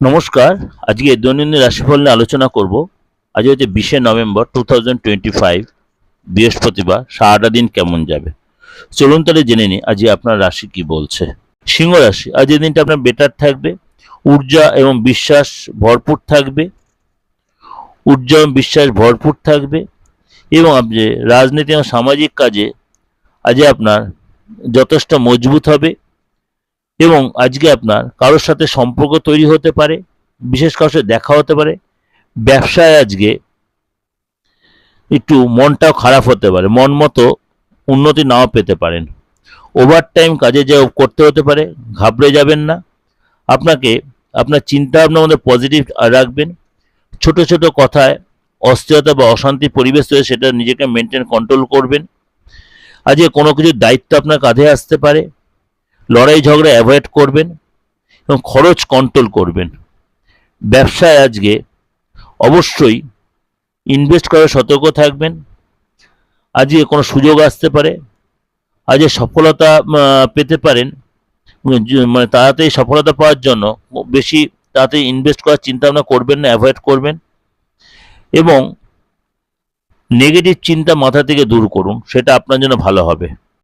নমস্কার, আজকে দৈনন্দিন রাশিফল নিয়ে আলোচনা করব। আজ হচ্ছে বিশে November two thousand twenty five বৃহস্পতিবার, সারাটা দিন কেমন যাবে? চলুন তাহলে জেনে নিই আজকে আপনার রাশি কি বলছে। সিংহ রাশি, আজ এই দিনটা আপনার বেটার থাকবে, ঊর্জা এবং বিশ্বাস ভরপুর থাকবে, ঊর্জা এবং বিশ্বাস ভরপুর থাকবে, এবং আপনি রাজনীতি এবং সামাজিক কাজে আজ আপনার যথেষ্ট মজবুত হবে এবং আজকে আপনার কারোর সাথে সম্পর্ক তৈরি হতে পারে, বিশেষ কারোর সাথে দেখা হতে পারে, ব্যবসায় আজকে একটু মনটাও খারাপ হতে পারে, মন মতো উন্নতি নাও পেতে পারেন। ওভার টাইম কাজে যা করতে হতে পারে, ঘাবড়ে যাবেন না। আপনাকে আপনার চিন্তা ভাবনার মধ্যে পজিটিভ রাখবেন। ছোট ছোট কথায় অস্থিরতা বা অশান্তি পরিবেশ রয়েছে, সেটা নিজেকে মেনটেন কন্ট্রোল করবেন। আজকে কোনো কিছুর দায়িত্ব আপনার কাঁধে আসতে পারে। লড়াই ঝগড়া অ্যাভয়েড করবেন এবং খরচ কন্ট্রোল করবেন। ব্যবসায় আজকে অবশ্যই ইনভেস্ট করে সতর্ক থাকবেন। আজকে কোনো সুযোগ আসতে পারে। আজকে সফলতা পেতে পারেন। মানে তাড়াতাড়ি সফলতা পাওয়ার জন্য বেশি তাড়াতাড়ি ইনভেস্ট করার চিন্তা ভাবনা করবেন না অ্যাভয়েড করবেন। এবং নেগেটিভ চিন্তা মাথা থেকে দূর করুন, সেটা আপনার জন্য ভালো হবে।